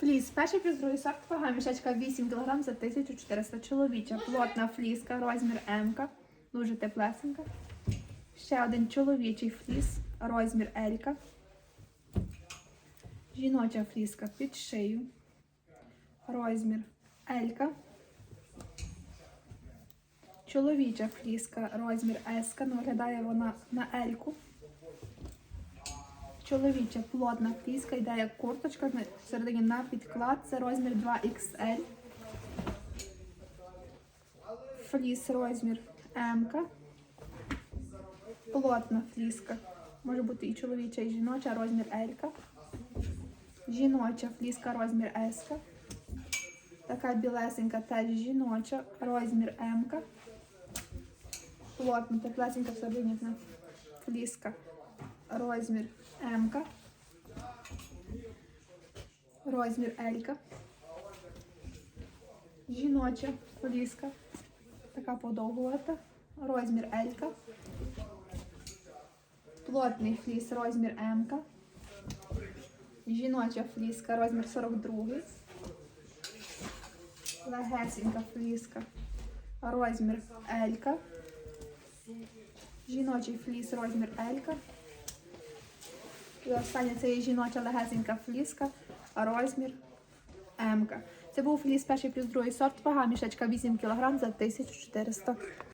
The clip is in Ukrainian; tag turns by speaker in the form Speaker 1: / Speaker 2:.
Speaker 1: Фліс. Перший плюс другий сорт вага мішечка 8 кг за 1400 чоловіча. Плотна фліска, розмір М. Дуже теплесенька. Ще один чоловічий фліс, розмір L. Жіноча фліска під шию. Розмір L. Чоловіча фліска, розмір S. Ну, виглядає вона на L. Чоловіча плотна фліска, йде як курточка, всередині на підклад, це розмір 2XL. Фліс розмір М. Плотна фліска. Може бути і чоловіча, і жіноча, розмір L. Жіноча фліска, розмір S. Така білесенька теж жіноча, розмір М. Плотна, теплесенька всередині фліска, розмір М. Розмір L. Жіноча фліска. Така подовгувата. Розмір L. Плотний фліс, розмір М. Жіноча фліска, розмір 42. Легесенька фліска, розмір L. Жіночий фліс, розмір L. І остання це є жіноча легесенька фліска, розмір М. Це був фліс перший плюс другий сорт, вага мішечка 8 кг за 1400